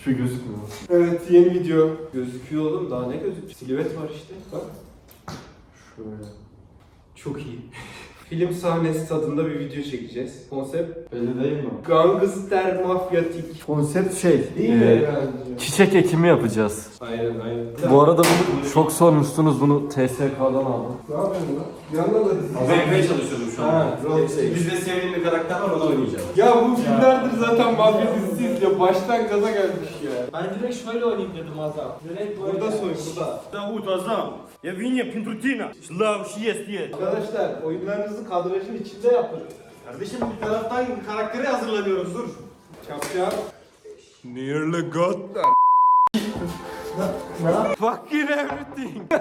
Hiçbir gözükmüyor. Evet yeni video. Gözüküyor oğlum daha ne gözüküyor? Silüet var işte bak. Şöyle. Çok iyi Film sahnesi tadında bir video çekeceğiz. Konsept Belli değil mi? gangster mafyatik. Konsept şey. Değil mi e, bence? çiçek ekimi yapacağız. Aynen aynen. Bu arada bunu çok sormuşsunuz bunu TSK'dan aldım. Ne yapıyorsun lan? Bir yandan da dizi. Beğenmeye çalışıyorum şu an. Ha, rol play. Bizde sevdiğim bir karakter var onu oynayacağım. Ya bu filmlerdir zaten mafya dizisi izliyor. Baştan gaza gelmiş ya. Ben direkt şöyle oynayayım dedim Azam. Direkt böyle. Burada soy burada. Зовут Азам. Я Винни Пинтрутина. Славш есть есть. Arkadaşlar oyunlarınızı kadrajın içinde yapın. Kardeşim bir taraftan karakteri hazırlanıyoruz dur. Yapacağım. Nearly got Fucking everything.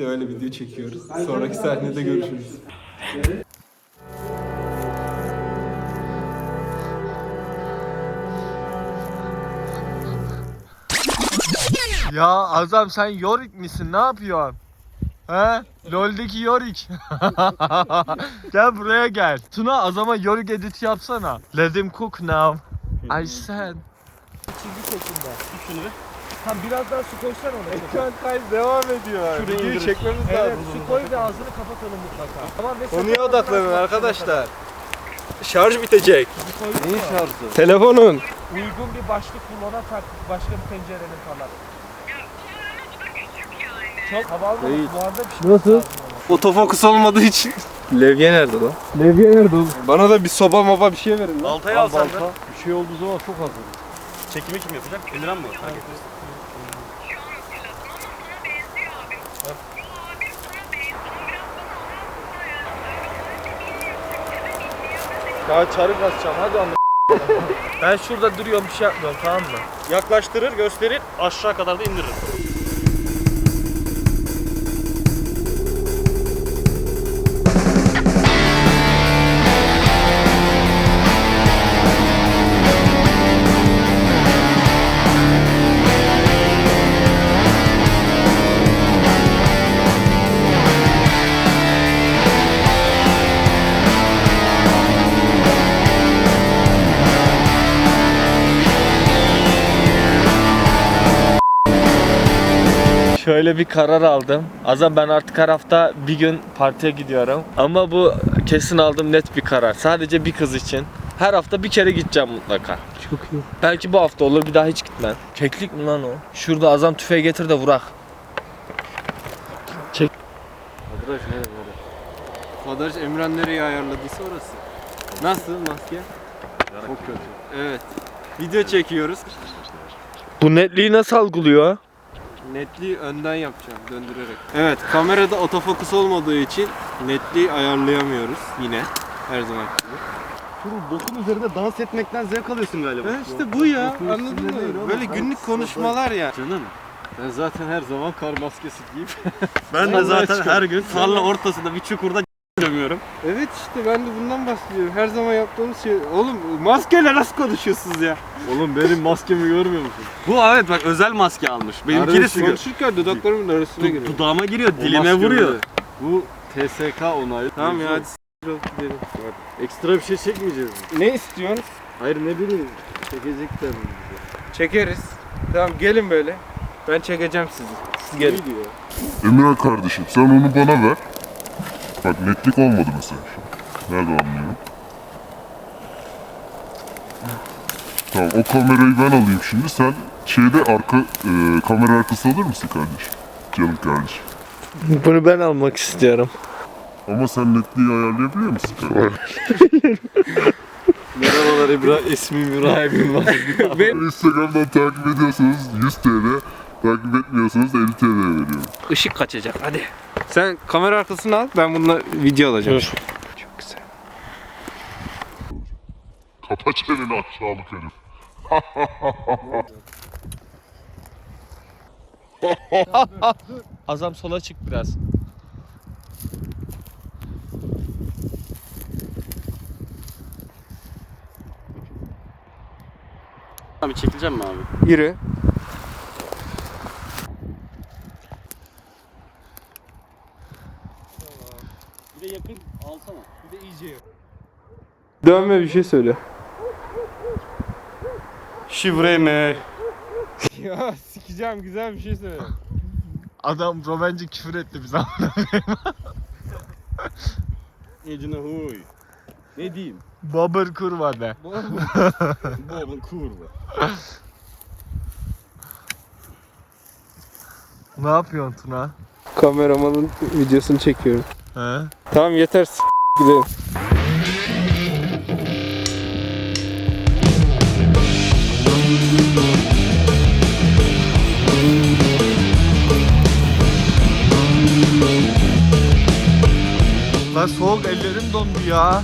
Öyle video çekiyoruz. Sonraki sahnede görüşürüz. Ya Azam sen Yorick misin? Ne yapıyorsun? He? LoL'deki Yorick. gel buraya gel. Tuna Azam'a Yorick edit yapsana. Let him cook now. I said. Çizgi şeklinde. Şunu ver. Tam biraz daha su koysan ona. Ekran kaydı devam ediyor. Videoyu çekmemiz Evet, lazım. su koy ve ağzını kapatalım mutlaka. Tamam ve Konuya sakın- odaklanın arkadaşlar. Şarj bitecek. Su koyduk? Telefonun. Uygun bir başlık bulana tak başka bir pencerenin falan. Çok havalı Değil. bu arada bir şey Nasıl? Otofokus olmadığı için. Levye nerede lan? Levye nerede oğlum? Bana da bir soba moba bir şey verin lan. Altayı al sen de. Bir şey olduğu zaman çok hazır. Çekimi kim yapacak? Emirhan mı? Ha, getiririz. Ya çarık basacağım hadi ama. ben şurada duruyorum bir şey yapmıyorum tamam mı? Yaklaştırır, gösterir, aşağı kadar da indirir. Şöyle bir karar aldım. Azam ben artık her hafta bir gün partiye gidiyorum. Ama bu kesin aldığım net bir karar. Sadece bir kız için. Her hafta bir kere gideceğim mutlaka. Çok iyi. Belki bu hafta olur bir daha hiç gitmem. Keklik mi lan o? Şurada Azam tüfeği getir de vurak. Kadraj nereye nereye? Kadraj Emran nereye ayarladıysa orası. Nasıl maske? Çok kötü. Evet. Video çekiyoruz. Bu netliği nasıl algılıyor? Netliği önden yapacağım döndürerek. Evet kamerada otofokus olmadığı için netliği ayarlayamıyoruz yine her zaman gibi. Şunun bokun üzerinde dans etmekten zevk alıyorsun galiba. Ha işte bu ya Bokun anladın mı? Böyle günlük konuşmalar ya. Canım. Ben zaten her zaman kar maskesi giyip Ben de zaten çıkıyorum. her gün tarla ortasında bir çukurda gömüyorum. Evet işte ben de bundan bahsediyorum. Her zaman yaptığımız şey. Oğlum maskeyle nasıl konuşuyorsunuz ya? Oğlum benim maskemi görmüyor musun? Bu evet bak özel maske almış. Benimki de Arada sigara. konuşurken dudaklarımın arasına Du- giriyor. dudağıma giriyor, O dilime maske vuruyor. böyle. Bu TSK onaylı. Tamam ya hadi olup gidelim. Ekstra bir şey çekmeyeceğiz mi? Ne istiyorsun? Hayır ne bileyim. Çekecekler mi? Çekeriz. Tamam gelin böyle. Ben çekeceğim sizi. Siz gelin. Diyor. Emirhan kardeşim sen onu bana ver. Bak netlik olmadı mesela. Nerede anlıyorum? Tamam o kamerayı ben alayım şimdi. Sen şeyde arka e, kamera arkası alır mısın kardeşim? Canım kardeşim. Bunu ben almak istiyorum. Ama sen netliği ayarlayabiliyor musun kardeşim? Merhabalar İbrahim. İsmim İbrahim var. Instagram'dan takip ediyorsanız 100 TL, takip etmiyorsanız 50 TL veriyorum. Işık kaçacak hadi. Sen kamera arkasını al ben bununla video alacağım. Çok güzel. Kapa çeneni aşağılık herif. Azam sola çık biraz. Abi çekileceğim mi abi? Yürü. Bir de yakın alsana. Bir de iyice Dönme bir şey söyle. Şivreme. Ya sikeceğim güzel bir şey söyle. Adam Romence küfür etti bize. Na chuj. Nie dim. Babır kurva de. Bobon kurwa. Ne yapıyorsun Tuna? Kameramanın videosunu çekiyorum. He? Tamam yeter s- gidelim. Lan soğuk ellerim dondu ya.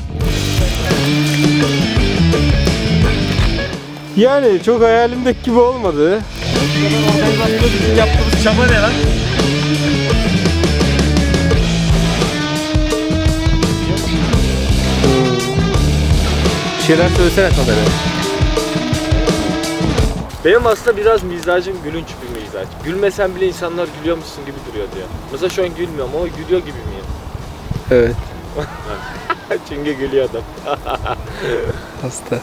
Yani çok hayalimdeki gibi olmadı. Yaptığımız çaba ne lan? Bir şeyler söylesene kameraya. Benim aslında biraz mizacım gülünç bir mizaç. Gülmesen bile insanlar gülüyormuşsun gibi duruyor diyor. Mesela şu an gülmüyorum ama gülüyor gibi miyim? Evet. Çünkü gülüyor adam. Hasta.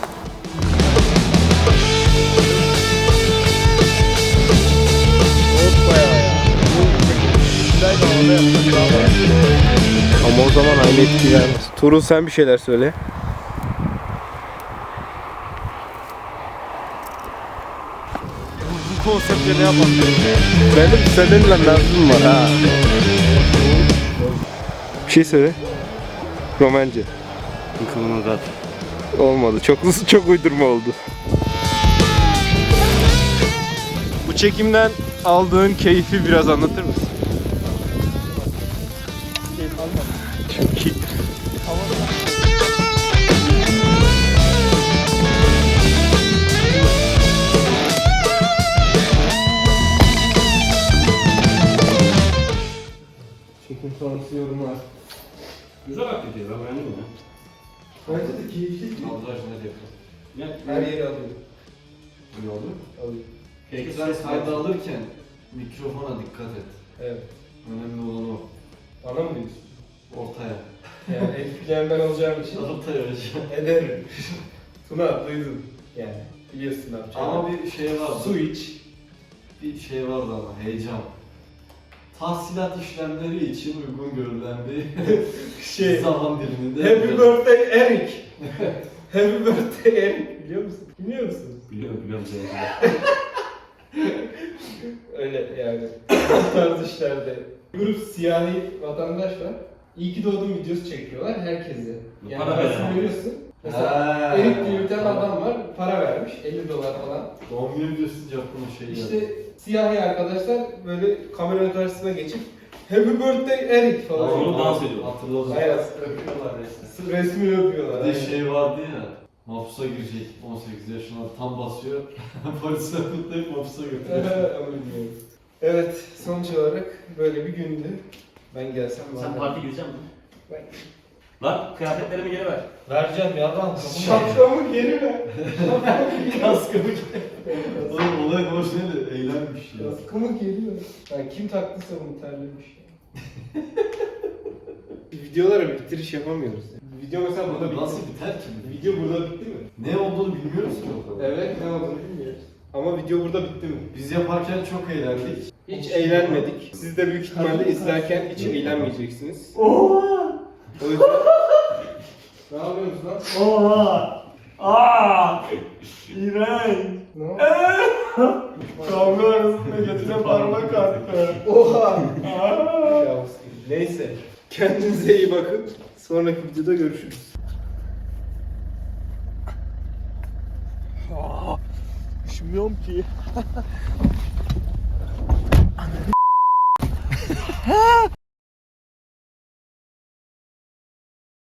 Ama o zaman aynı etki vermez. Tuğrul sen bir şeyler söyle. Bu konseptle ne yapalım? Benim seninle lafım var ha. Şey söyle. Romence. Komandat. Olmadı. Çok çok uydurma oldu. Bu çekimden aldığın keyfi biraz anlatır mısın? Çok iyi. Çekim sonrası yorumlar. Güzel aktivite ben beğendim ya. Bence de keyifli. Allah aşkına ne yapıyorsun? Ne? Her yeri alıyor. Ne oldu? Alıyor. Peki sen kayda alırken mikrofona dikkat et. Evet. Önemli olan o. Bana mı diyorsun? Ortaya. Yani etkileyen ben olacağım için Ortaya hocam. ederim. Tuna duydun. Yani biliyorsun ne yapacağını. Ama bir şey vardı. su iç. Bir şey vardı ama heyecan. Tahsilat işlemleri için uygun görülen bir Şey, zaman diliminde. Happy birthday Eric. Happy birthday Eric. Biliyor musun? Biliyor musun? Biliyorum biliyorum. Öyle yani. Bu tarz işlerde. Grup siyahi vatandaş var. İyi ki doğdun videosu çekiyorlar herkese. Yani Para parasını veriyorsun. Mesela. Erik diye bir tane adam var. Para vermiş. 50 dolar falan. Doğum günü videosu aklıma şey geldi. İşte siyahi arkadaşlar böyle kameranın karşısına geçip Happy birthday Eric falan. Aa, onu dans ediyor. Hatırladım. Aynen. Öpüyorlar resmen. Resmini öpüyorlar. Bir de aynen. şey vardı ya. Mahpusa girecek 18 yaşına tam basıyor. Polisler kutlayıp mahpusa götürüyor. Evet, sonuç olarak böyle bir gündü. Ben gelsem var. Sen parti gidecek misin? Ben- Lan kıyafetlerimi geri ver. Vereceğim ya lan. Şapkamı geri ver. Kaskımı Oğlum olay hoş değil de eğlenmiş ya. Kaskımı geri ver. Yani kim taktıysa bunu terlemiş ya. Videolara bitiriş yapamıyoruz. Video mesela burada bitti. Nasıl biter ki? Video burada bitti mi? Ne olduğunu bilmiyoruz ki o kadar. Evet, ne olduğunu bilmiyoruz. Ama video burada bitti mi? Biz yaparken çok eğlendik. Hiç eğlenmedik. Siz de büyük ihtimalle izlerken hiç eğlenmeyeceksiniz. O yüzden... ne yapıyorsunuz lan? Oha! Aa! İğrenç! Ne? Kavga arasında götüne parmak attı. Oha! Ya, Neyse. Kendinize iyi bakın. Sonraki videoda görüşürüz. Üşümüyorum ki.